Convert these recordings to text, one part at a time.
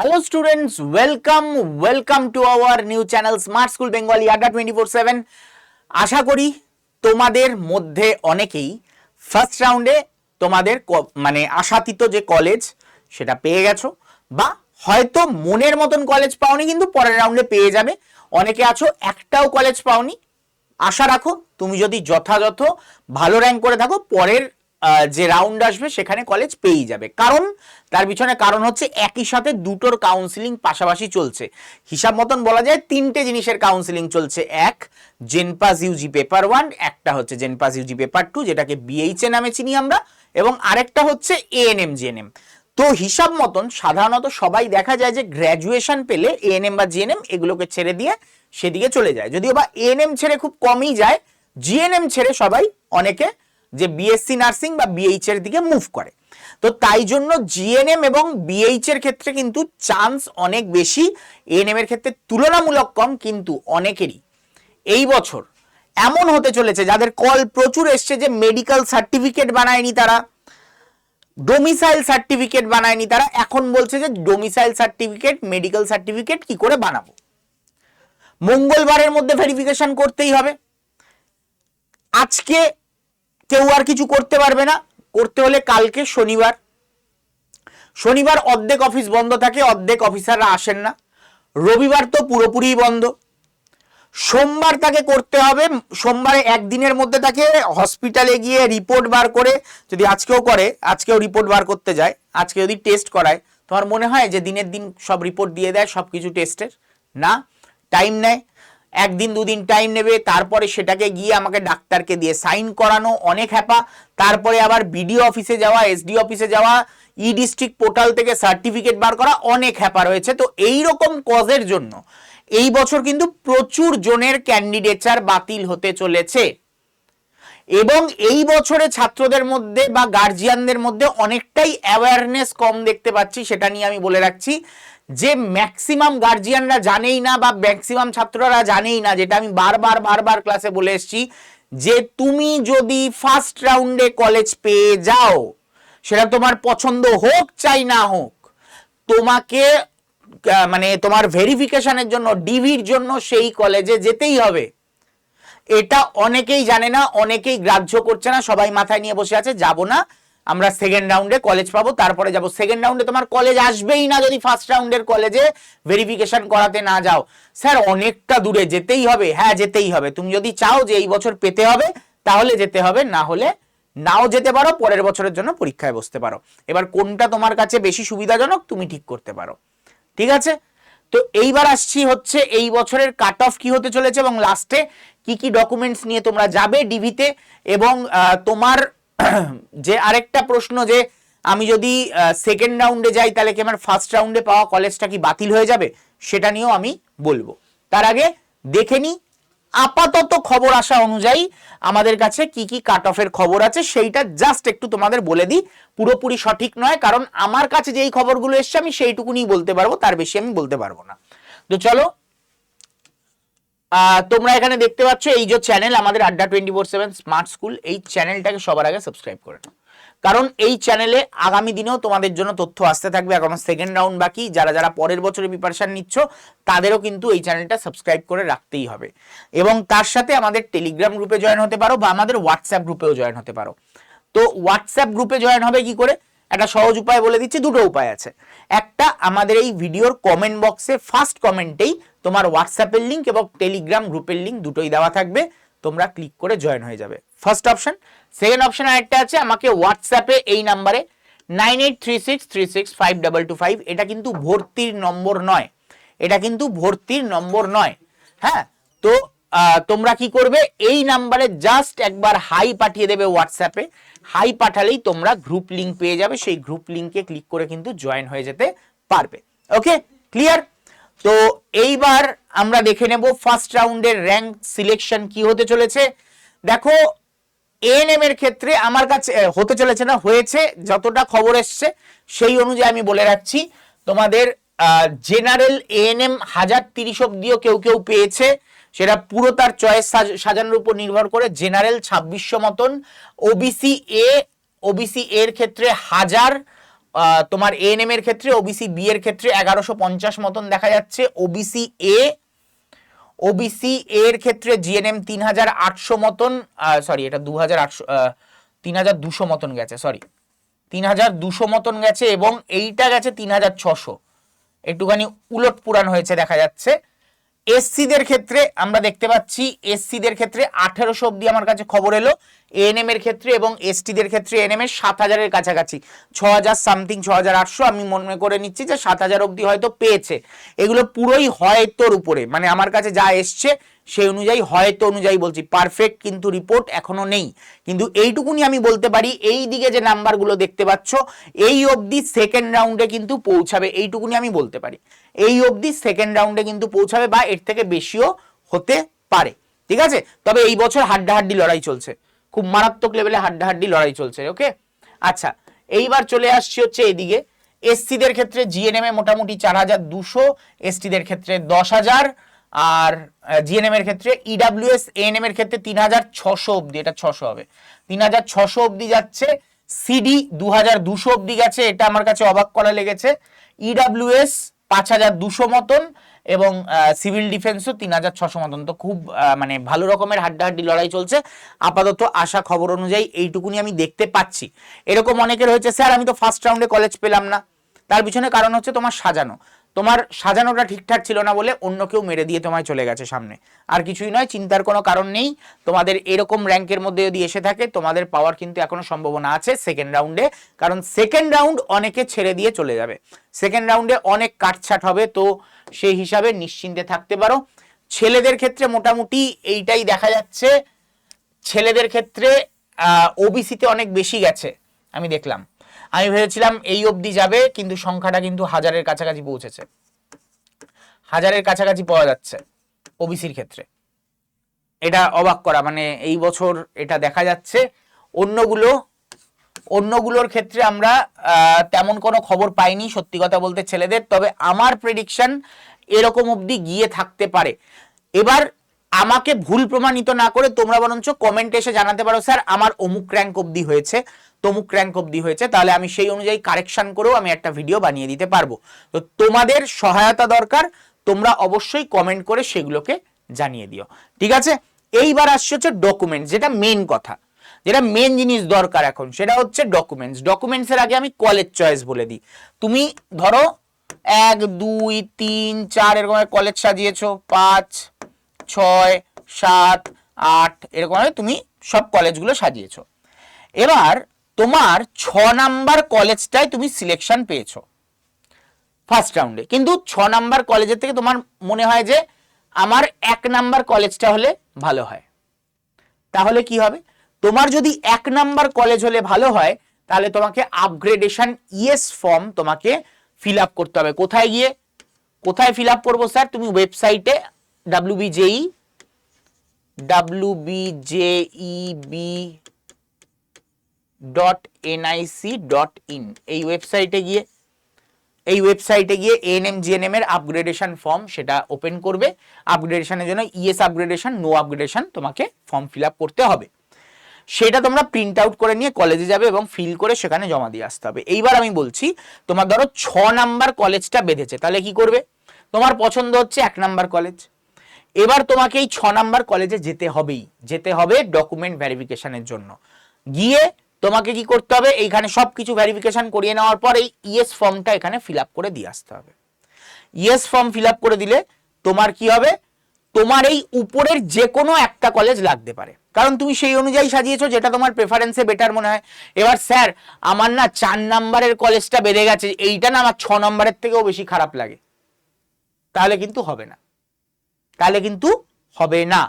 Hello students welcome welcome to our new channel smart school Bengali Adda twenty four seven আশা করি তোমাদের মধ্যে অনেকেই first রাউন্ডে তোমাদের মানে আশাতীত যে কলেজ সেটা পেয়ে গেছো, বা হয়তো মনের মতন কলেজ পাওনি, কিন্তু পরের রাউন্ডে পেয়ে যাবে। অনেকে আছো, একটাও কলেজ পাওনি। আশা রাখো, তুমি যদি যথাযথ ভালো র্যাঙ্ক করে থাকো, পরের যে রাউন্ড আসবে সেখানে কলেজ পেয়েই যাবে। কারণ তার পিছনে কারণ হচ্ছে একই সাথে দুটোর কাউন্সিলিং পাশাপাশি চলছে। হিসাব মতন বলা যায় তিনটে জিনিসের কাউন্সিলিং চলছে। এক জেনপাস ইউজি পেপার ওয়ান একটা হচ্ছে জেনপাস ইউজি পেপার টু যেটাকে বিএইচএ নামে চিনি আমরা, এবং আরেকটা হচ্ছে এএনএম জিএনএম তো হিসাব মতন সাধারণত সবাই দেখা যায় যে গ্র্যাজুয়েশন পেলে এএনএম বা জিএনএম এগুলোকে ছেড়ে দিয়ে সেদিকে চলে যায়। যদিও বা এএনএম ছেড়ে খুব কমই যায় জিএনএম ছেড়ে সবাই অনেকে যে বিএসসি নার্সিং বা বিএইচ এর দিকে মুভ করে। তো তাই জন্য জিএনএম এবং বিএইচ এর ক্ষেত্রে কিন্তু চান্স অনেক বেশি। এএনএম এর ক্ষেত্রে তুলনামূলক কম, কিন্তু অনেকেরই। এই বছর এমন হতে চলেছে, যাদের কল প্রচুর এসছে যে মেডিকেল সার্টিফিকেট বানায়নি তারা ডোমিসাইল সার্টিফিকেট বানায়নি তারা, এখন বলছে যে ডোমিসাইল সার্টিফিকেট মেডিকেল সার্টিফিকেট কি করে বানাবো? মঙ্গলবারের মধ্যে ভেরিফিকেশন করতেই হবে। আজকে কেউ আর কিছু করতে পারবে না। করতে হলে কালকে শনিবার। শনিবার অর্ধেক অফিস বন্ধ থাকে, অর্ধেক অফিসাররা আসেন না। রবিবার তো পুরোপুরি বন্ধ। সোমবার তাকে করতে হবে। সোমবারে একদিনের মধ্যে তাকে হসপিটালে গিয়ে রিপোর্ট বার করে যদি আজকেও করে, আজকেও রিপোর্ট বার করতে যায়। আজকে যদি টেস্ট করায়, তোমার মনে হয় যে দিনের দিন সব রিপোর্ট দিয়ে দেয় সব কিছু টেস্টের? না। টাইম নেয়। একদিন দুদিন টাইম নেবে, তারপরে সেটাকে গিয়ে আমাকে ডাক্তারকে দিয়ে সাইন করানো, অনেক হ্যাপা। তারপরে আবার বিডিও অফিসে যাওয়া এসডি অফিসে যাওয়া ই ডিস্ট্রিক্ট পোর্টাল থেকে সার্টিফিকেট বার করা, অনেক হ্যাপা রয়েছে। তো এই রকম কজের জন্য এই বছর কিন্তু প্রচুর জনের ক্যান্ডিডেচার বাতিল হতে চলেছে। এবং এই বছরে ছাত্রদের মধ্যে বা গার্জিয়ানদের মধ্যে অনেকটাই অ্যাওয়ারনেস কম দেখতে পাচ্ছি, সেটা নিয়ে আমি বলে রাখছি। যে ম্যাক্সিমাম গার্জিয়ানরা জানেই না বা ম্যাক্সিমাম ছাত্ররা জানেই না, যেটা আমি বারবার বারবার ক্লাসে বলে এসেছি, যে তুমি যদি ফার্স্ট রাউন্ডে কলেজ পেয়ে যাও, সেটা তোমার পছন্দ হোক চাই না হোক, তোমাকে মানে তোমার ভেরিফিকেশনের জন্য ডিভির জন্য সেই কলেজে যেতেই হবে। এটা অনেকেই জানে না, অনেকেই গ্রাহ্য করছে না, সবাই মাথায় নিয়ে বসে আছে, যাব না। আমরা সেকেন্ড রাউন্ডে কলেজ পাবো, তারপরে যাব। সেকেন্ড রাউন্ডে তোমার কলেজ আসবেই না যদি ফার্স্ট রাউন্ডের কলেজে ভেরিফিকেশন করাতে না যাও। স্যার অনেকটা দূরে যেতেই হবে। হ্যাঁ যেতেই হবে। তুমি যদি চাও যে এই বছর পেতে হবে, তাহলে যেতে হবে। না হলে নাও যেতে পারো, পরের বছরের জন্য পরীক্ষায় বসতে পারো। এবার কোনটা তোমার কাছে বেশি সুবিধাজনক, তুমি ঠিক করতে পারো। ঠিক আছে? তো এইবার আসছি হচ্ছে এই বছরের কাট অফ কি হতে চলেছে এবং লাস্টে কি কি ডকুমেন্টস নিয়ে তোমরা যাবে ডিভিতে এবং তোমার যে আরেকটা প্রশ্ন যে আমি যদি সেকেন্ড রাউন্ডে যাই, তাহলে কি আমার ফার্স্ট রাউন্ডে পাওয়া কলেজটা কি বাতিল হয়ে যাবে? সেটা নিয়েও আমি বলব। তার আগে দেখে নি আপাতত খবর আসা অনুযায়ী আমাদের কাছে কি কি কাট অফের খবর আছে, সেইটা জাস্ট একটু তোমাদের বলে দিই। পুরোপুরি সঠিক নয়, কারণ আমার কাছে যেই খবরগুলো এসছে, আমি সেইটুকুনি বলতে পারব, তার বেশি আমি বলতে পারব না। তো চলো তোমরা এখানে দেখতে পাচ্ছ এই যে চ্যানেল আমাদের Adda twenty four seven smart school এই চ্যানেলটাকে সবার আগে সাবস্ক্রাইব করে নাও। কারণ এই চ্যানেলে আগামী দিনেও তোমাদের জন্য তথ্য আসতে থাকবে এখনও সেকেন্ড রাউন্ড বাকি যারা যারা পরের বছরে প্রিপারেশান নিচ্ছ, তাদেরও কিন্তু এই চ্যানেলটা সাবস্ক্রাইব করে রাখতেই হবে। এবং তার সাথে আমাদের টেলিগ্রাম গ্রুপে জয়েন হতে পারো, বা আমাদের হোয়াটসঅ্যাপ গ্রুপেও জয়েন হতে পারো। তো হোয়াটসঅ্যাপ গ্রুপে জয়েন হবে কি করে? একটা সহজ উপায় বলে দিচ্ছি, দুটো উপায় আছে। একটা, আমাদের এই ভিডিওর কমেন্ট বক্সে ফার্স্ট কমেন্টেই তোমার হোয়াটসঅ্যাপের লিঙ্ক এবং টেলিগ্রাম গ্রুপের লিঙ্ক দুটোই দেওয়া থাকবে। তোমরা ক্লিক করে জয়েন হয়ে যাবে। ফার্স্ট অপশন সেকেন্ড অপশন আরেকটা আছে, আমাকে হোয়াটসঅ্যাপে এই নাম্বারে nine eight three six three six five double two five এটা কিন্তু ভর্তির নম্বর নয়। এটা কিন্তু ভর্তির নম্বর নয়। হ্যাঁ? তো তোমরা কি করবে? এই নাম্বারে জাস্ট একবার হাই পাঠিয়ে দেবে হোয়াটসঅ্যাপে হাই পাঠালেই তোমরা গ্রুপ লিংক পেয়ে যাবে। সেই গ্রুপ লিংকে ক্লিক করে কিন্তু জয়েন হয়ে যেতে পারবে। ওকে ক্লিয়ার তো এইবার আমরা দেখে নেব ফার্স্ট রাউন্ডের র্যাঙ্ক সিলেকশন কি হতে চলেছে। দেখো এএনএম এর ক্ষেত্রে আমার কাছে হতে চলেছে না, হয়েছে, যতটা খবর এসছে, সেই অনুযায়ী আমি বলে রাখছি। তোমাদের জেনারেল এএনএম হাজার তিরিশ অব্দিও কেউ কেউ পেয়েছে। সেটা পুরো তার চয়েস সাজানোর উপর নির্ভর করে জেনারেল ছাব্বিশশো মতন ওবিসি এ ওবিসি এর ক্ষেত্রে হাজার তোমার এএনএম এর ক্ষেত্রে ওবিসি বি এর ক্ষেত্রে এগারোশো পঞ্চাশ মতন দেখা যাচ্ছে। ওবিসি এ ওবিসি এর ক্ষেত্রে জিএনএম তিন হাজার আটশো মতন সরি এটা দু হাজার আটশো তিন হাজার দুশো মতন গেছে সরি তিন হাজার দুশো মতন গেছে এবং এইটা গেছে তিন হাজার ছশো। একটুখানি উলট পুরাণ হয়েছে দেখা যাচ্ছে। এসসিদের ক্ষেত্রে আমরা দেখতে পাচ্ছি, এসসিদের ক্ষেত্রে আঠেরোশো অব্দি আমার কাছে খবর এলো। এএনএম এর ক্ষেত্রে এবং এসটিদের ক্ষেত্রে এএনএম এর সাত হাজারের কাছাকাছি। ছ হাজার সামথিং ছ হাজার আটশো আমি মনে করে নিচ্ছি যে সাত হাজার অব্দি হয়তো পেয়েছে। এগুলো পুরোই হয়তোর উপরে। মানে আমার কাছে যা এসছে সেই অনুযায়ী, হয়তো অনুযায়ী বলছি। পারফেক্ট কিন্তু রিপোর্ট এখনও নেই। কিন্তু এইটুকুনি আমি বলতে পারি, এই দিকে যে নাম্বারগুলো দেখতে পাচ্ছ, এই অবধি সেকেন্ড রাউন্ডে কিন্তু পৌঁছাবে, এইটুকুনি আমি বলতে পারি। এই অবধি সেকেন্ড রাউন্ডে কিন্তু পৌঁছাবে বা এর থেকে বেশিও হতে পারে। ঠিক আছে? তবে এই বছর হাড্ডাহাড্ডি লড়াই চলছে। খুব মারাত্মক লেভেলে হাড্ডাহাড্ডি লড়াই চলছে ওকে আচ্ছা এইবার চলে আসছি হচ্ছে এদিকে। এসসিদের ক্ষেত্রে জিএনএম এ মোটামুটি চার হাজার দুশো এসটিদের ক্ষেত্রে দশ হাজার। আর জিএনএম এর ক্ষেত্রে ইডাব্লিউএস এএনএম এর ক্ষেত্রে তিন হাজার ছশো অব্দি এটা ছশো হবে। তিন হাজার ছশো অব্দি যাচ্ছে সিডি দু হাজার দুশো অব্দি গেছে, এটা আমার কাছে অবাক করা লেগেছে। ইডাব্লিউএস পাঁচ হাজার দুশো মতন এবং সিভিল ডিফেন্সও তিন হাজার ছশো মতন। তো খুব মানে ভালো রকমের হাড্ডাহাড্ডি লড়াই চলছে। আপাতত আশা খবর অনুযায়ী এইটুকুনি আমি দেখতে পাচ্ছি। এরকম অনেকের হয়েছে, স্যার, আমি তো ফার্স্ট রাউন্ডে কলেজ পেলাম না। তার পিছনে কারণ হচ্ছে তোমার সাজানো। তোমার সাজানোটা ঠিকঠাক ছিল না বলে অন্য কেউ মেরে দিয়ে তোমায় চলে গেছে সামনে। আর কিছুই নয়, চিন্তার কোনো কারণ নেই। তোমাদের এরকম র্যাঙ্কের মধ্যে যদি এসে থাকে, তোমাদের পাওয়ার কিন্তু এখনও সম্ভাবনা আছে সেকেন্ড রাউন্ডে কারণ সেকেন্ড রাউন্ড অনেকে ছেড়ে দিয়ে চলে যাবে। সেকেন্ড রাউন্ডে অনেক কাটছাট হবে, তো সেই হিসাবে নিশ্চিন্তে থাকতে পারো। ছেলেদের ক্ষেত্রে মোটামুটি এইটাই দেখা যাচ্ছে। ছেলেদের ক্ষেত্রে ওবিসিতে অনেক বেশি গেছে, আমি দেখলাম। আমি ভেবেছিলাম এই অবধি যাবে, কিন্তু সংখ্যাটা কিন্তু হাজারের কাছাকাছি পৌঁছেছে। হাজারের কাছাকাছি পাওয়া যাচ্ছে ওবিসির ক্ষেত্রে। এটা অবাক করা মানে এই বছর এটা দেখা যাচ্ছে, অন্যগুলো, অন্যগুলোর ক্ষেত্রে আমরা তেমন কোনো খবর পাইনি, সত্যি কথা বলতে ছেলেদের, তবে আমার প্রেডিকশন এরকম অবধি গিয়ে থাকতে পারে। এবার আমাকে ভুল প্রমাণিত না করে তোমরা বরঞ্চ কমেন্ট এসে জানাতে পারো। স্যার, আমার অমুক র্যাঙ্ক অবধি হয়েছে, তমুক র্যাঙ্ক অবধি হয়েছে, তাহলে আমি সেই অনুযায়ী কারেকশন করেও আমি একটা ভিডিও বানিয়ে দিতে পারব। তো তোমাদের সহায়তা দরকার, তোমরা অবশ্যই কমেন্ট করে সেগুলোকে জানিয়ে দিও। ঠিক আছে? এইবার আসছে হচ্ছে ডকুমেন্ট যেটা মেন কথা। যেটা মেন জিনিস দরকার এখন, সেটা হচ্ছে ডকুমেন্টস ডকুমেন্টসের আগে আমি কলেজ চয়েস বলে দিই। তুমি ধরো এক, দুই, তিন, চার, এরকম কলেজ সাজিয়েছো, পাঁচ ছয়, সাত, আট, এরকম ভাবে তুমি সব কলেজগুলো সাজিয়েছো। এবার তোমার ছ নাম্বার কলেজটায় তুমি সিলেকশন পেয়েছ। ফার্স্ট রাউন্ডে কিন্তু ছ নাম্বার কলেজের থেকে তোমার মনে হয় যে আমার এক নাম্বার কলেজটা হলে ভালো হয়। তাহলে কি হবে? তোমার যদি এক নাম্বার কলেজ হলে ভালো হয়, তাহলে তোমাকে আপগ্রেডেশন ইএস ফর্ম তোমাকে ফিল করতে হবে। কোথায় গিয়ে? কোথায় ফিল আপ করব স্যার? তুমি ওয়েবসাইটে W BJEB dot NIC dot in এই ওয়েবসাইটে গিয়ে, এই ওয়েবসাইটে গিয়ে এএনএম জিএনএম এর আপগ্রেডেশন ফর্ম সেটা ওপেন করবে। আপগ্রেডেশনের জন্য ইএস আপগ্রেডেশন নো আপগ্রেডেশন তোমাকে ফর্ম ফিল করতে হবে। সেটা তোমরা প্রিন্ট আউট করে নিয়ে কলেজে যাবে এবং ফিল করে সেখানে জমা দিয়ে আসতে হবে। এইবার আমি বলছি, তোমার ধরো ছ নাম্বার কলেজটা বেঁধেছে, তাহলে কি করবে? তোমার পছন্দ হচ্ছে এক নাম্বার কলেজ এবার তোমাকে এই ছ নাম্বার কলেজে যেতে হবেই। যেতে হবে ডকুমেন্ট ভেরিফিকেশনের জন্য। গিয়ে তোমাকে কি করতে হবে? এইখানে সব কিছু ভেরিফিকেশন করিয়ে নেওয়ার পর এই ইএস ফর্মটা এখানে ফিল করে দিয়ে আসতে হবে। ইয়েস ফর্ম ফিল করে দিলে তোমার কি হবে? তোমার এই উপরের যে কোনো একটা কলেজ লাগতে পারে। কারণ তুমি সেই অনুযায়ী সাজিয়েছো যেটা তোমার প্রেফারেন্সে বেটার মনে হয়। এবার স্যার আমার না চার নাম্বারের কলেজটা বেড়ে গেছে। এইটা না আমার ছ নম্বরের থেকেও বেশি খারাপ লাগে। তাহলে কিন্তু হবে না। তাহলে কিন্তু হবে না।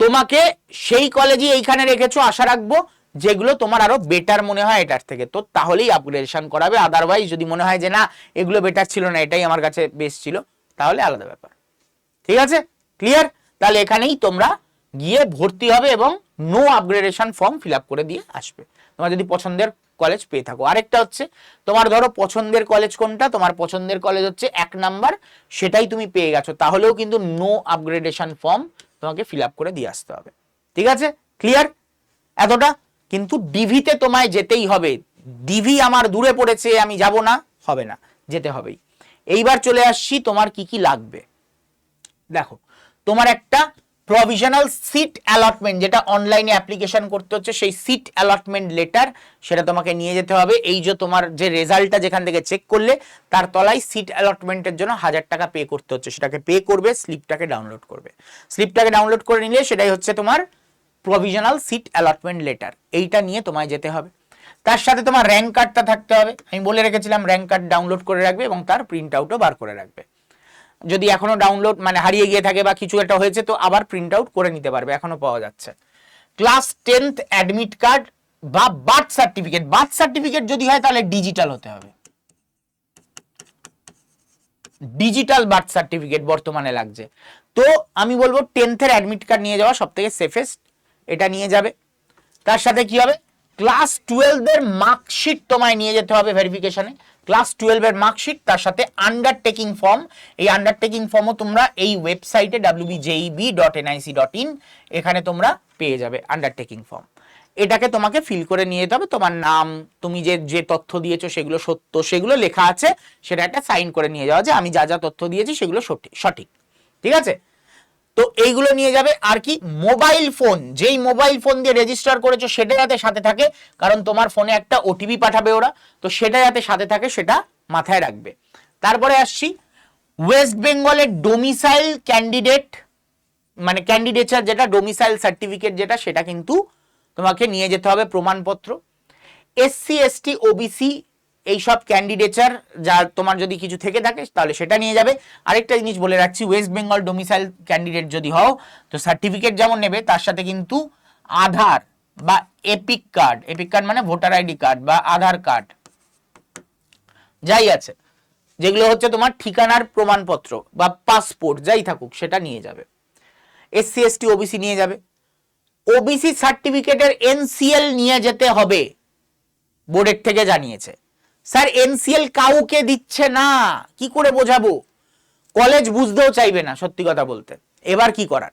তোমাকে সেই কলেজই এইখানে রেখেছো, আশা রাখব, যেগুলো তোমার আরও বেটার মনে হয় এটার থেকে। তো তাহলেই আপগ্রেডেশন করাবে। আদারওয়াইজ যদি মনে হয় যে না, এগুলো বেটার ছিল না, এটাই আমার কাছে বেস্ট ছিল, তাহলে আলাদা ব্যাপার। ঠিক আছে? ক্লিয়ার তাহলে এখানেই তোমরা গিয়ে ভর্তি হবে এবং নো আপগ্রেডেশন ফর্ম ফিল করে দিয়ে আসবে। তোমার যদি পছন্দের কলেজ পেয়ে থাকো। আরেকটা হচ্ছে, তোমার ধরো পছন্দের কলেজ কোনটা? তোমার পছন্দের কলেজ হচ্ছে এক নাম্বার সেটাই তুমি পেয়ে গেছো। তাহলেও কিন্তু নো আপগ্রেডেশন ফর্ম তোমাকে ফিল করে দিয়ে আসতে হবে। ঠিক আছে? ক্লিয়ার এতটা? কিন্তু ডিভিতে তোমায় যেতেই হবে। ডিভি আমার দূরে পড়েছে, আমি যাব না, হবে না, যেতে হবেই। এইবার চলে আসছি, তোমার কি কি লাগবে? দেখো, তোমার একটা প্রভিশনাল সিট অ্যালটমেন্ট যেটা অনলাইনে অ্যাপ্লিকেশন করতে হচ্ছে, সেই সিট অ্যালটমেন্ট লেটার সেটা তোমাকে নিয়ে যেতে হবে। এই যে তোমার যে রেজাল্টটা যেখান থেকে চেক করলে, তার তলায় সিট অ্যালটমেন্টের জন্য হাজার টাকা পে করতে হচ্ছে। সেটাকে পে করবে স্লিপটাকে ডাউনলোড করবে। স্লিপটাকে ডাউনলোড করে নিলে সেটাই হচ্ছে তোমার প্রভিশনাল সিট অ্যালটমেন্ট লেটার এইটা নিয়ে তোমায় যেতে হবে। তার সাথে তোমার র্যাঙ্ক কার্ডটা থাকতে হবে। আমি বলে রেখেছিলাম র্যাঙ্ক কার্ড ডাউনলোড করে রাখবে এবং তার প্রিন্ট আউটও বার করে রাখবে। যদি এখনও ডাউনলোড মানে হারিয়ে গিয়ে থাকে বা কিছু একটা হয়েছে, তো আবার প্রিন্ট আউট করে নিতে পারবে, এখনও পাওয়া যাচ্ছে। ক্লাস টেন্থ অ্যাডমিট কার্ড বা বার্থ সার্টিফিকেট বার্থ সার্টিফিকেট যদি হয়, তাহলে ডিজিটাল হতে হবে। ডিজিটাল বার্থ সার্টিফিকেট বর্তমানে লাগছে। তো আমি বলব টেন্থের অ্যাডমিট কার্ড নিয়ে যাওয়া সব থেকে সেফেস্ট এটা নিয়ে যাবে। তার সাথে কি হবে? ক্লাস টুয়েলভের মার্কশিট তোমায় নিয়ে যেতে হবে ভেরিফিকেশনে ক্লাস টুয়েলভের মার্কশিট, তার সাথে আন্ডারটেকিং ফর্ম এই আন্ডারটেকিং ফর্মও তোমরা এই ওয়েবসাইটে ডাব্লিউবিজেইবি ডট ডট ইন এখানে তোমরা পেয়ে যাবে আন্ডারটেকিং ফর্ম এটাকে তোমাকে ফিল করে নিয়ে যেতে হবে। তোমার নাম, তুমি যে যে তথ্য দিয়েছ সেগুলো সত্য, সেগুলো লেখা আছে, সেটা একটা সাইন করে নিয়ে যাওয়া যে আমি যা যা তথ্য দিয়েছি সেগুলো সঠিক সঠিক। ঠিক আছে? তো এইগুলো নিয়ে যাবে আর কি মোবাইল ফোন। যেই মোবাইল ফোন দিয়ে রেজিস্টার করেছ সেটা যাতে সাথে থাকে, কারণ তোমার ফোনে একটা ওটিপি পাঠাবে ওরা, তো সেটা যাতে সাথে থাকে সেটা মাথায় রাখবে। তারপরে আসছি ওয়েস্ট বেঙ্গলের ডোমিসাইল ক্যান্ডিডেট মানে ক্যান্ডিডেচার যেটা ডোমিসাইল সার্টিফিকেট যেটা, সেটা কিন্তু তোমাকে নিয়ে যেতে হবে প্রমাণপত্র। এসসি এসটি ওবিসি এইসব ক্যান্ডিডেচার যা তোমার যদি কিছু থেকে থাকে, তাহলে সেটা নিয়ে যাবে। আরেকটা জিনিস বলে রাখছি ওয়েস্ট বেঙ্গল ডোমিসাইল ক্যান্ডিডেট যদি হও, তো সার্টিফিকেট যেমন নেবে, তার সাথে কিন্তু আধার বা এপিক কার্ড এপিক কার্ড মানে ভোটার আইডি কার্ড বা আধার কার্ড যাই আছে। যেগুলো হচ্ছে তোমার ঠিকানার প্রমাণপত্র বা পাসপোর্ট যাই থাকুক, সেটা নিয়ে যাবে। এসসি এসটি ওবিসি নিয়ে যাবে। ওবিসি সার্টিফিকেটের এনসিএল নিয়ে যেতে হবে বোর্ডের থেকে জানিয়েছে। স্যার, এনসিএল কাউকে দিচ্ছে না। কি করে বোঝাবো? কলেজ বুঝতেও চাইবে না, সত্যি কথা বলতে। এবার কি করার?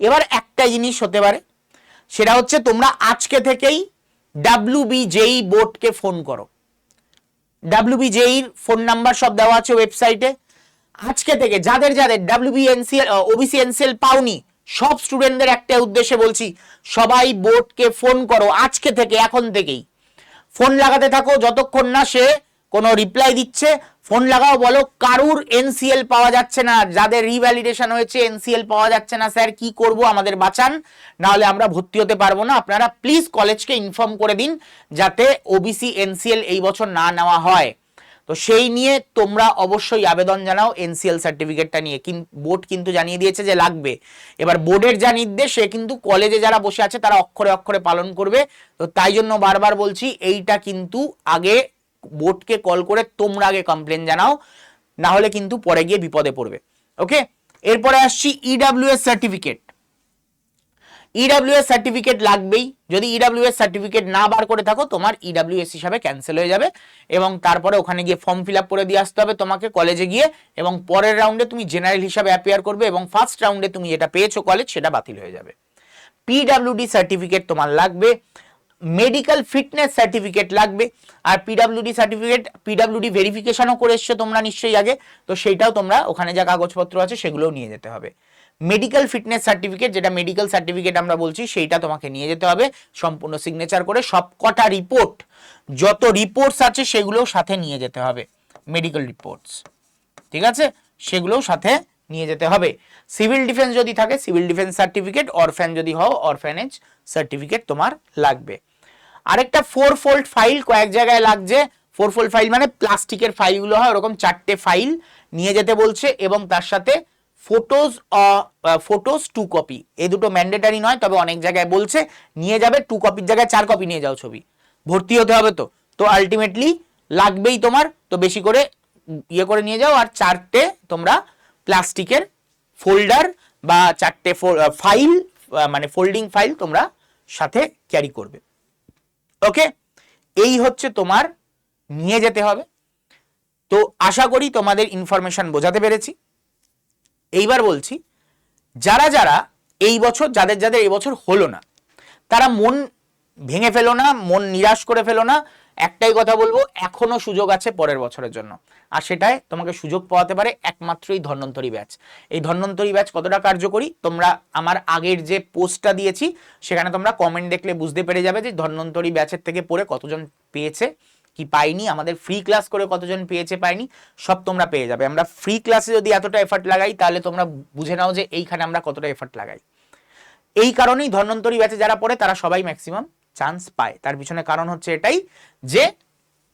এবার একটা জিনিস হতে পারে, সেটা হচ্ছে তোমরা আজকে থেকেই ডাব্লিউবিজেই বোর্ডকে ফোন করো। ডাব্লিউবিজেইর ফোন নাম্বার সব দেওয়া আছে ওয়েবসাইটে। আজকে থেকে যাদের যাদের ডাব্লিউবি এনসিএল ওবিসি এনসিএল পাওনি, সব স্টুডেন্টদের একটা উদ্দেশ্যে বলছি, সবাই বোর্ডকে ফোন করো আজকে থেকে, এখন থেকেই। ফোন লাগাতে থাকো, যতক্ষণ না সে কোনো রিপ্লাই দিচ্ছে, ফোন লাগাও, বলো কারুর এনসিএল পাওয়া যাচ্ছে না, যাদের রিভ্যালিডেশন হয়েছে এনসিএল পাওয়া যাচ্ছে না, স্যার, কি করব আমাদের বাঁচান? নাহলে আমরা ভর্তি হতে পারব না। আপনারা প্লিজ কলেজকে ইনফর্ম করে দিন, যাতে ওবিসি এনসিএল এই বছর না নেওয়া হয়। তো সেই নিয়ে তোমরা অবশ্যই আবেদন জানাও এনসিএল সার্টিফিকেটটা নিয়ে। বোর্ড কিন্তু জানিয়ে দিয়েছে যে লাগবে। এবার বোর্ডের যা নির্দেশ, সে কিন্তু কলেজে যারা বসে আছে তারা অক্ষরে অক্ষরে পালন করবে। তো তাই জন্য বারবার বলছি, এইটা কিন্তু আগে বোর্ডকে কল করে তোমরা আগে কমপ্লেন জানাও না হলে কিন্তু পরে গিয়ে বিপদে পড়বে। ওকে? এরপরে আসছি ইডাব্লিউএস সার্টিফিকেট ইডাব্লিউএস সার্টিফিকেট লাগবেই। যদি ইডাব্লিউএস সার্টিফিকেট না বার করে থাকো, তোমার ইডাব্লিউএস হিসাবে ক্যান্সেল হয়ে যাবে এবং তারপরে ওখানে গিয়ে ফর্ম ফিল করে দিয়ে আসতে হবে তোমাকে কলেজে গিয়ে এবং পরের রাউন্ডে তুমি জেনারেল হিসাবে অ্যাপিয়ার করবে এবং ফার্স্ট রাউন্ডে তুমি যেটা পেয়েছ কলেজ সেটা বাতিল হয়ে যাবে। পিডাব্লিউডি সার্টিফিকেট তোমার লাগবে। মেডিকেল ফিটনেস সার্টিফিকেট লাগবে। আর পিডাব্লিউডি সার্টিফিকেট পিডাব্লিউডি ভেরিফিকেশনও করে এসছো তোমরা নিশ্চয়ই আগে। তো সেইটাও তোমরা ওখানে যা কাগজপত্র আছে সেগুলোও নিয়ে যেতে হবে। মেডিকেল ফিটনেস সার্টিফিকেট যেটা মেডিকেল সার্টিফিকেট আমরা বলছি, সেইটা তোমাকে নিয়ে যেতে হবে। সম্পূর্ণ সিগনেচার করে সবকটা রিপোর্ট যত রিপোর্টস আছে সেগুলোও সাথে নিয়ে যেতে হবে। মেডিকেল রিপোর্টস ঠিক আছে? সেগুলোও সাথে নিয়ে যেতে হবে। সিভিল ডিফেন্স যদি থাকে সিভিল ডিফেন্স সার্টিফিকেট অরফ্যান যদি হও অরফ্যানেজ সার্টিফিকেট তোমার লাগবে। আরেকটা ফোর ফোল্ড ফাইল কয়েক জায়গায় লাগছে। ফোর ফোল্ড ফাইল মানে প্লাস্টিকের ফাইলগুলো হয়, ওরকম চারটে ফাইল নিয়ে যেতে বলছে এবং তার সাথে ফটোজ ফটোজ টু কপি এই দুটো ম্যান্ডেটারি নয়, তবে অনেক জায়গায় বলছে, নিয়ে যাবে টু কপির জায়গায় চার কপি নিয়ে যাও ছবি। ভর্তি হতে হবে তো। তো আলটিমেটলি লাগবেই তোমার, তো বেশি করে ইয়ে করে নিয়ে যাও, আর চারটে তোমরা প্লাস্টিকের ফোল্ডার বা চারটে ফাইল মানে ফোল্ডিং ফাইল তোমরা সাথে ক্যারি করবে। ওকে এই হচ্ছে তোমার, নিয়ে যেতে হবে। তো আশা করি তোমাদের ইনফরমেশন বোঝাতে পেরেছি। এইবার বলছি, যারা যারা এই বছর, যাদের যাদের এই বছর হলো না, তারা মন ভেঙে ফেলো না, মন নিরাশ করে ফেলো না। একটাই কথা বলব, এখনও সুযোগ আছে পরের বছরের জন্য। আর সেটাই তোমাকে সুযোগ পাওয়াতে পারে একমাত্র এই ধন্বন্তরী ব্যাচ। এই ধন্বন্তরী ব্যাচ কতটা কার্যকরী, তোমরা আমার আগের যে পোস্টটা দিয়েছি, সেখানে তোমরা কমেন্ট দেখলে বুঝতে পেরে যাবে যে ধন্বন্তরী ব্যাচের থেকে পড়ে কতজন পেয়েছে। কি পাইনি, আমাদের ফ্রি ক্লাস করে কতজন পেয়েছে পাইনি, সব তোমরা পেয়ে যাবে। আমরা ফ্রি ক্লাসে যদি এতটা এফার্ট লাগাই, তাহলে তোমরা বুঝে নাও যে এইখানে আমরা কতটা এফার্ট লাগাই। এই কারণেই ধন্বন্তরী ব্যাচে যারা পড়ে, তারা সবাই ম্যাক্সিমাম চান্স পায়। তার পিছনে কারণ হচ্ছে এটাই যে,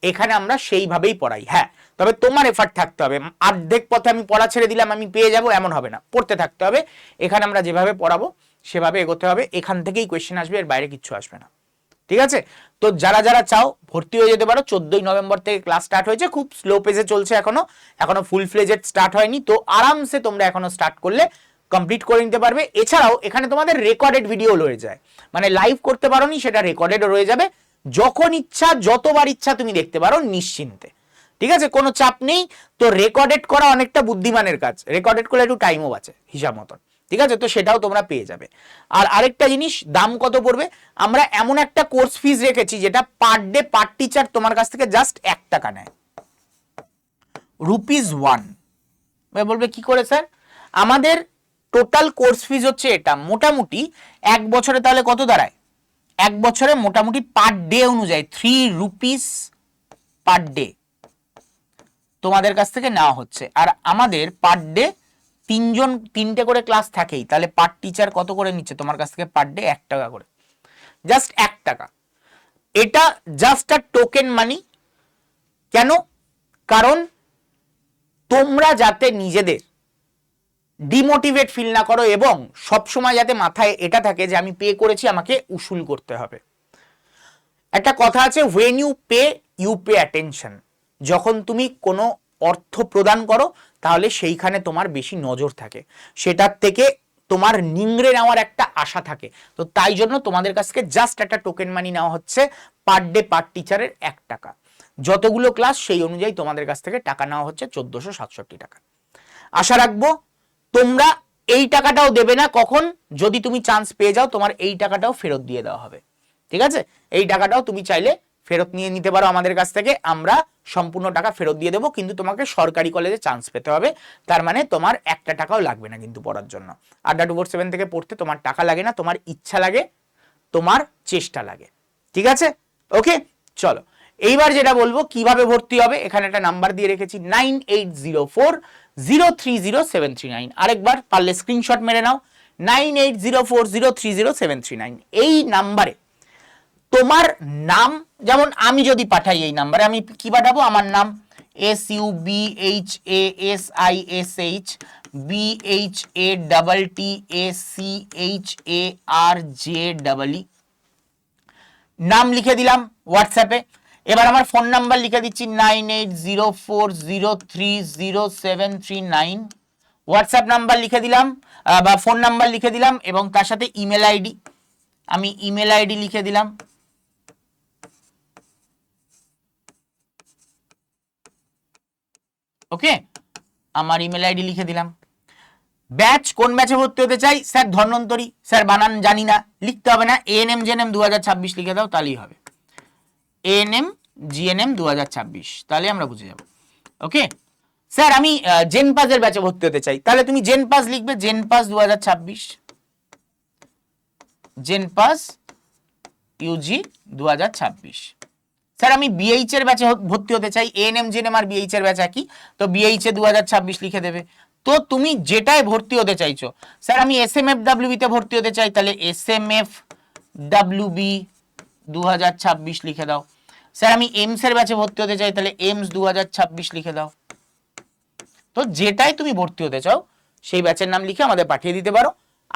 এখানে আমরা সেইভাবেই পড়াই। হ্যাঁ তবে তোমার এফার্ট থাকতে হবে। অর্ধেক পথে আমি পড়া ছেড়ে দিলাম, আমি পেয়ে যাব, এমন হবে না। পড়তে থাকতে হবে। এখানে আমরা যেভাবে পড়াবো, সেভাবে এগোতে হবে। এখান থেকেই কোয়েশ্চেন আসবে, এর বাইরে কিচ্ছু আসবে না। ঠিক আছে? তো যারা যারা চাও, ভর্তি হয়ে যেতে পারো। চোদ্দই নভেম্বর থেকে ক্লাস স্টার্ট হয়েছে। খুব স্লো পেজে চলছে এখনও। এখনও ফুল ফ্লেজেড স্টার্ট হয়নি। তো আরামসে তোমরা এখনও স্টার্ট করলে কমপ্লিট করে নিতে পারবে। এছাড়াও এখানে তোমাদের রেকর্ডেড ভিডিও রয়ে যায়। মানে লাইভ করতে পারো নি সেটা রেকর্ডেড রয়ে যাবে। যখন ইচ্ছা, যতবার ইচ্ছা তুমি দেখতে পারো নিশ্চিন্তে। ঠিক আছে? কোনো চাপ নেই। তো রেকর্ডেড করা অনেকটা বুদ্ধিমানের কাজ। রেকর্ডেড করলে একটু টাইমও বাঁচে, হিসাব মতন। ঠিক আছে? তো সেটাও তোমরা পেয়ে যাবে। আর আরেকটা জিনিস, দাম কত পড়বে? আমরা এমন একটা কোর্স ফিজ রেখেছি, যেটা পার ডে পার টিচার তোমার কাছ থেকে জাস্ট এক টাকা নেয়। রুপিস ওয়ান বলবে, কি করে স্যার আমাদের টোটাল কোর্স ফিজ হচ্ছে এটা। মোটামুটি এক বছরে তাহলে কত দাঁড়ায়? এক বছরে মোটামুটি পার ডে অনুযায়ী থ্রি রুপিস পার ডে তোমাদের কাছ থেকে নেওয়া হচ্ছে। আর আমাদের পার ডে তিনজন, তিনটে করে ক্লাস থাকেই। তাহলে পার টিচার কত করে নিচ্ছে? তোমার কাছ থেকে পার ডে এক টাকা করে। জাস্ট এক টাকা। এটা জাস্ট আ টোকেন মানি কেন? কারণ তোমরা যাতে নিজেদের ডিমোটিভেট ফিল না করো এবং সবসময় যাতে মাথায় এটা থাকে যে আমি পে করেছি, আমাকে উসুল করতে হবে। একটা কথা আছে when you pay you pay attention যখন তুমি কোনো অর্থ প্রদান করো তাহলে সেইখানে তোমার বেশি নজর থাকে। সেটার থেকে তোমার নিংড়ে নেওয়ার একটা আশা থাকে। তো তাই জন্য তোমাদের কাছ থেকে জাস্ট একটা টোকেন মানি নেওয়া হচ্ছে পার ডে পার টিচারের এক টাকা। যতগুলো ক্লাস সেই অনুযায়ী তোমাদের কাছ থেকে টাকা নেওয়া হচ্ছে চোদ্দশো সাতষট্টি টাকা। আশা রাখব তোমরা এই টাকাটাও দেবে না কখন? যদি তুমি চান্স পেয়ে যাও, তোমার এই টাকাটাও ফেরত দিয়ে দেওয়া হবে। ঠিক আছে? এই টাকাটাও তুমি চাইলে ফেরত নিয়ে নিতে পারো আমাদের কাছ থেকে, আমরা সম্পূর্ণ টাকা ফেরত দিয়ে দেবো, কিন্তু তোমাকে সরকারি কলেজে চান্স পেতে হবে। তার মানে তোমার একটা টাকাও লাগবে না কিন্তু পড়ার জন্য। আড্ডা টু ফোর সেভেন থেকে পড়তে তোমার টাকা লাগে না, তোমার ইচ্ছা লাগে, তোমার চেষ্টা লাগে। ঠিক আছে? ওকে চলো। এইবার যেটা বলব, কীভাবে ভর্তি হবে, এখানে একটা নাম্বার দিয়ে রেখেছি nine eight zero four zero three zero seven three nine আরেকবার পারলে স্ক্রিনশট মেরে নাও nine eight zero four zero three zero seven three nine এই নাম্বারে তোমার নাম, যেমন আমি যদি পাঠাই এই নাম্বারে, আমি কি পাঠাবো? আমার নাম S U B H A S I S H B H A double T A C H A R J double E নাম লিখে দিলাম হোয়াটসঅ্যাপে এবার আমার ফোন নাম্বার লিখে দিচ্ছি nine eight zero four zero three zero seven three nine WhatsApp number লিখে দিলাম বা ফোন নাম্বার লিখে দিলাম, এবং তার সাথে ইমেল আইডি আমি ইমেল আইডি লিখে দিলাম। ওকে আমার ইমেল আইডি লিখে দিলাম। ব্যাচ কোন ব্যাচে ভর্তি হতে চাই? স্যার, ধন্বন্তরী। স্যার, বানান জানি না। লিখতে হবে না। এএনএম জেএনএম দু হাজার ছাব্বিশ লিখে দাও, তাহলেই হবে। এএনএম জিএনএম দু হাজার ছাব্বিশ। তাহলে আমরা বুঝে যাব। ওকে স্যার, আমি জেন পাসের ব্যাচে ভর্তি হতে চাই। তাহলে তুমি জেন পাস লিখবে জেন পাস দু হাজার ছাব্বিশ। জেন পাস ইউজি দু হাজার ছাব্বিশ। স্যার, আমি বিএইচ এর ব্যাচে ভর্তি হতে চাই। এএনএম জেএনএম আর বিএইচ এর ব্যাচ একই। তো বিএইচ এ দু হাজার ছাব্বিশ লিখে দেবে। তো তুমি যেটায় ভর্তি হতে চাইছো, স্যার, আমি এস এম এফ ডাব্লিউ তে ভর্তি হতে চাই, তাহলে S M F W B দু লিখে দাও। স্যার, আমি এমস এর ব্যাচে ভর্তি হতে চাই, তাহলে এমস দু হাজার ছাব্বিশ লিখে দাও। তো যেটাই তুমি ভর্তি হতে চাও, সেই ব্যাচের নাম লিখে আমাদের পাঠিয়ে দিতে পারো।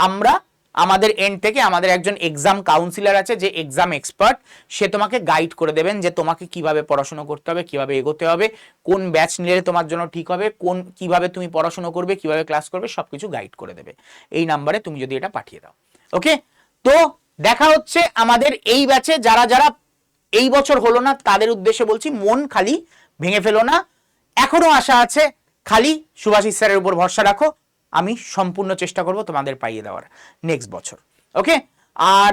আমরা আমাদের এন্ড থেকে আমাদের একজন এক্সাম কাউন্সিলর আছে, যে এক্সাম এক্সপার্ট সে তোমাকে গাইড করে দেবেন যে তোমাকে কীভাবে পড়াশোনা করতে হবে, কীভাবে এগোতে হবে, কোন ব্যাচ নিলে তোমার জন্য ঠিক হবে, কোন, কীভাবে তুমি পড়াশোনা করবে, কীভাবে ক্লাস করবে, সবকিছু গাইড করে দেবে। এই নাম্বারে তুমি যদি এটা পাঠিয়ে দাও। ওকে তো দেখা হচ্ছে আমাদের এই ব্যাচে যারা যারা এই বছর হলো না, তাদের উদ্দেশ্যে বলছি, মন খালি ভেঙে ফেলো না। এখনও আশা আছে, খালি সুভাষিস স্যারের উপর ভরসা রাখো। আমি সম্পূর্ণ চেষ্টা করব তোমাদের পাইয়ে দেওয়ার নেক্সট বছর ওকে আর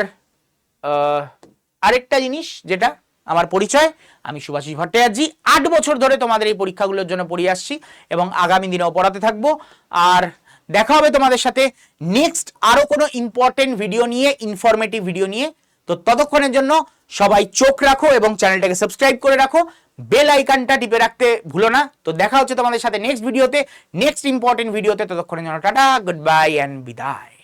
আরেকটা জিনিস যেটা আমার পরিচয়, আমি সুভাষিস ভট্টাচার্য, আট বছর ধরে তোমাদের এই পরীক্ষাগুলোর জন্য পড়িয়ে আসছি এবং আগামী দিনেও পড়াতে থাকব। আর দেখা হবে তোমাদের সাথে নেক্সট আরও কোনো ইম্পর্টেন্ট ভিডিও নিয়ে ইনফরমেটিভ ভিডিও নিয়ে। তো ততক্ষণের জন্য সবাই চোখ রাখো এবং চ্যানেলটাকে সাবস্ক্রাইব করে রাখো। বেল আইকনটা টিপে রাখতে ভুলো না। তো দেখা হচ্ছে তোমাদের সাথে নেক্সট ভিডিওতে নেক্সট ইম্পর্টেন্ট ভিডিওতে ততক্ষণের জন্য টাটা গুড বাই অ্যান্ড বিদায়।